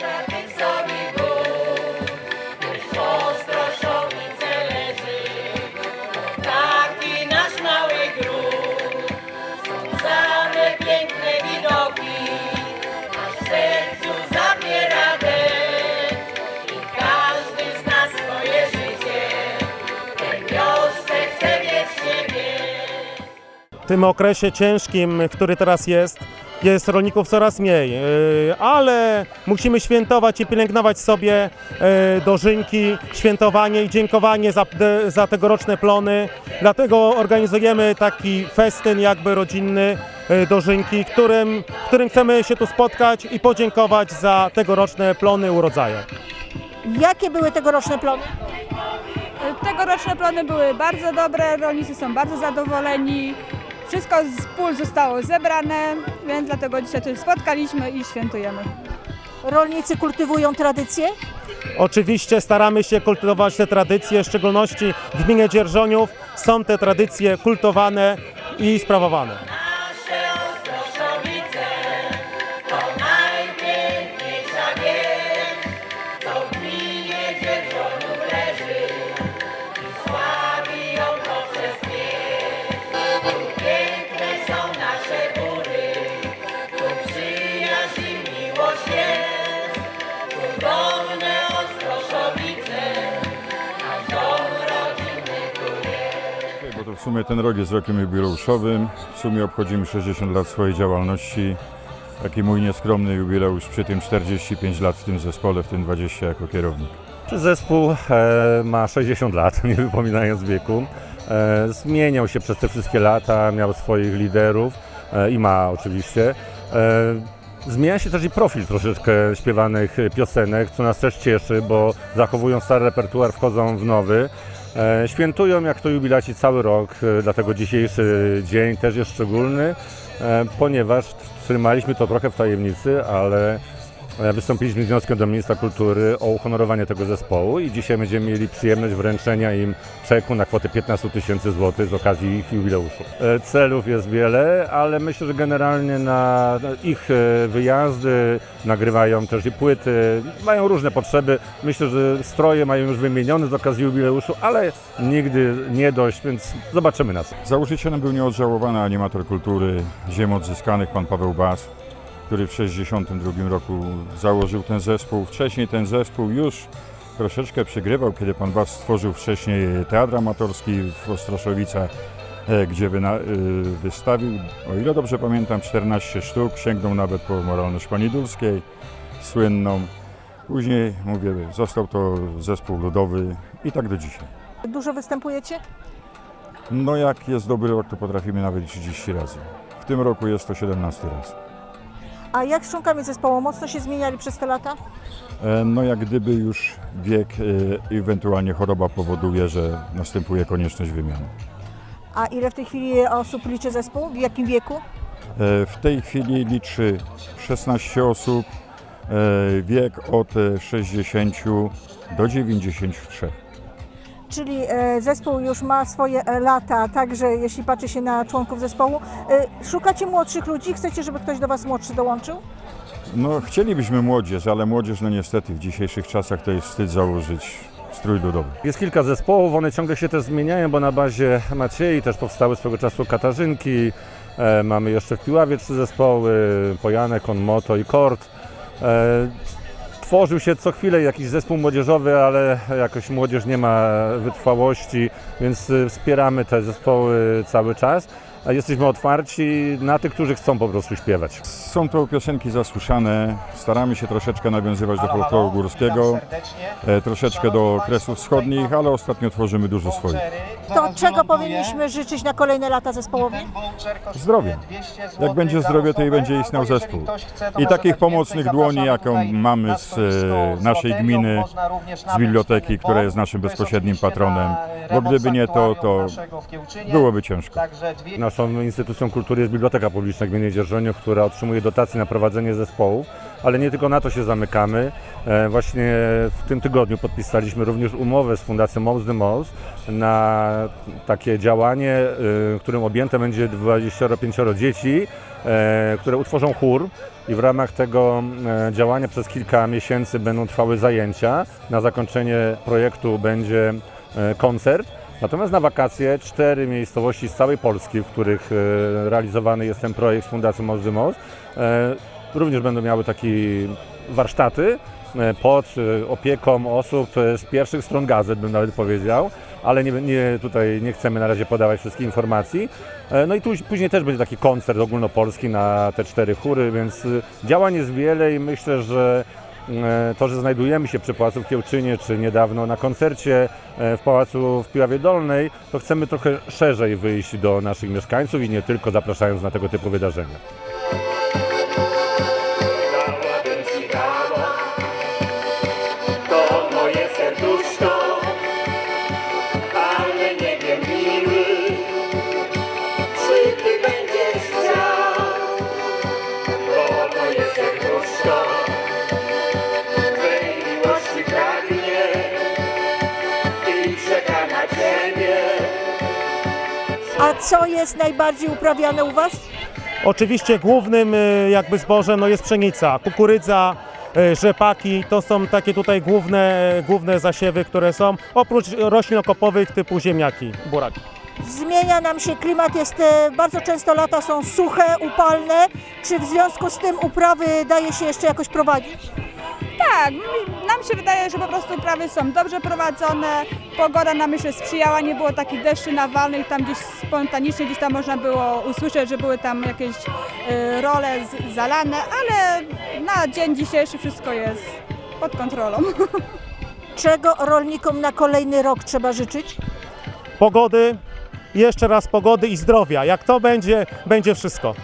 Żadnych sobie tym okresie ciężkim, który teraz jest, jest rolników coraz mniej, yy, ale musimy świętować i pielęgnować sobie yy, dożynki, świętowanie i dziękowanie za, za tegoroczne plony. Dlatego organizujemy taki festyn jakby rodzinny yy, dożynki, którym, którym chcemy się tu spotkać i podziękować za tegoroczne plony urodzaje. Jakie były tegoroczne plony? Tegoroczne plony były bardzo dobre, rolnicy są bardzo zadowoleni. Wszystko z pól zostało zebrane, więc dlatego dzisiaj tu się spotkaliśmy i świętujemy. Rolnicy kultywują tradycje? Oczywiście staramy się kultywować te tradycje, w szczególności w gminie Dzierżoniów są te tradycje kultowane i sprawowane. Sumie ten rok jest rokiem jubileuszowym. W sumie obchodzimy 60 lat swojej działalności. Taki mój nieskromny jubileusz przy tym 45 lat w tym zespole, w tym 20 jako kierownik. Zespół e, ma 60 lat, nie wypominając wieku. E, zmieniał się przez te wszystkie lata, miał swoich liderów e, i ma oczywiście. E, zmienia się też i profil troszeczkę śpiewanych piosenek, co nas też cieszy, bo zachowują stary repertuar, wchodzą w nowy. E, świętują jak to jubilaci cały rok, e, dlatego dzisiejszy dzień też jest szczególny, e, ponieważ trzymaliśmy to trochę w tajemnicy, ale Wystąpiliśmy z wnioskiem do Ministra Kultury o uhonorowanie tego zespołu i dzisiaj będziemy mieli przyjemność wręczenia im czeku na kwotę 15 tysięcy złotych z okazji ich jubileuszu. E, Celów jest wiele, ale myślę, że generalnie na ich e, wyjazdy nagrywają też i płyty, mają różne potrzeby. Myślę, że stroje mają już wymienione z okazji jubileuszu, ale nigdy nie dość, więc zobaczymy na co. Założycielem był nieodżałowany animator kultury ziem odzyskanych, pan Paweł Bas, który w 62 roku założył ten zespół. Wcześniej ten zespół już troszeczkę przygrywał, kiedy pan Bas stworzył wcześniej teatr amatorski w Ostroszowicach, e, gdzie y, wystawił, o ile dobrze pamiętam, 14 sztuk, sięgnął nawet po moralność pani Dulskiej, słynną. Później, mówię, został to zespół ludowy i tak do dzisiaj. Dużo występujecie? No jak jest dobry rok, to potrafimy nawet 30 razy. W tym roku jest to 17 raz. A jak z członkami zespołu? Mocno się zmieniali przez te lata? E, No jak gdyby już wiek, e, ewentualnie choroba powoduje, że następuje konieczność wymiany. A ile w tej chwili osób liczy zespół? W jakim wieku? E, W tej chwili liczy 16 osób, wiek od e, 60 do 93. Czyli e, zespół już ma swoje e, lata, także jeśli patrzy się na członków zespołu. E, Szukacie młodszych ludzi? Chcecie, żeby ktoś do Was młodszy dołączył? No chcielibyśmy młodzież, ale młodzież no niestety w dzisiejszych czasach to jest wstyd założyć strój ludowy. Jest kilka zespołów, one ciągle się też zmieniają, bo na bazie Maciei też powstały swego czasu Katarzynki. E, mamy jeszcze w Piławie trzy zespoły, Pojanek, Onmoto i Kord. E, tworzył się co chwilę jakiś zespół młodzieżowy, ale jakoś młodzież nie ma wytrwałości, więc y, wspieramy te zespoły cały czas. A Jesteśmy otwarci na tych, którzy chcą po prostu śpiewać. Są to piosenki zasłyszane, staramy się troszeczkę nawiązywać do folkloru górskiego, e, troszeczkę do kresów wschodnich, ale ostatnio tworzymy dużo swoich. To czego powinniśmy życzyć na kolejne lata zespołowi? Zdrowie. Jak będzie zdrowie, to i będzie istniał zespół. I takich pomocnych dłoni, jaką mamy z e, naszej gminy, z biblioteki, która jest naszym bezpośrednim patronem, bo gdyby nie to, to byłoby ciężko. Nasz naszą instytucją kultury jest Biblioteka Publiczna Gminy Dzierżoniów, która otrzymuje dotacje na prowadzenie zespołów, ale nie tylko na to się zamykamy. E, Właśnie w tym tygodniu podpisaliśmy również umowę z Fundacją Mouse the Mouse na takie działanie, e, którym objęte będzie 25 dzieci, e, które utworzą chór i w ramach tego działania przez kilka miesięcy będą trwały zajęcia. Na zakończenie projektu będzie koncert. Natomiast na wakacje cztery miejscowości z całej Polski, w których e, realizowany jest ten projekt z Fundacją Mouse the Mouse, e, również będą miały takie warsztaty e, pod opieką osób z pierwszych stron gazet, bym nawet powiedział, ale nie, nie, tutaj nie chcemy na razie podawać wszystkich informacji. No i tu, później też będzie taki koncert ogólnopolski na te cztery chóry, więc działań jest wiele i myślę, że to, że znajdujemy się przy Pałacu w Kiełczynie, czy niedawno na koncercie e, w Pałacu w Piławie Dolnej, to chcemy trochę szerzej wyjść do naszych mieszkańców i nie tylko zapraszając na tego typu wydarzenia. Co jest najbardziej uprawiane u Was? Oczywiście głównym y, jakby zbożem no jest pszenica, kukurydza, y, rzepaki, to są takie tutaj główne, główne zasiewy, które są, oprócz roślin okopowych typu ziemniaki, buraki. Zmienia nam się klimat, jest bardzo często lata są suche, upalne. Czy w związku z tym uprawy daje się jeszcze jakoś prowadzić? Tak, my- nam się wydaje, że po prostu uprawy są dobrze prowadzone, pogoda nam myślę sprzyjała, nie było takich deszczy nawalnych, tam gdzieś spontanicznie gdzieś tam można było usłyszeć, że były tam jakieś y, role z, zalane, ale na dzień dzisiejszy wszystko jest pod kontrolą. Czego rolnikom na kolejny rok trzeba życzyć? Pogody, jeszcze raz pogody i zdrowia. Jak to będzie, będzie wszystko.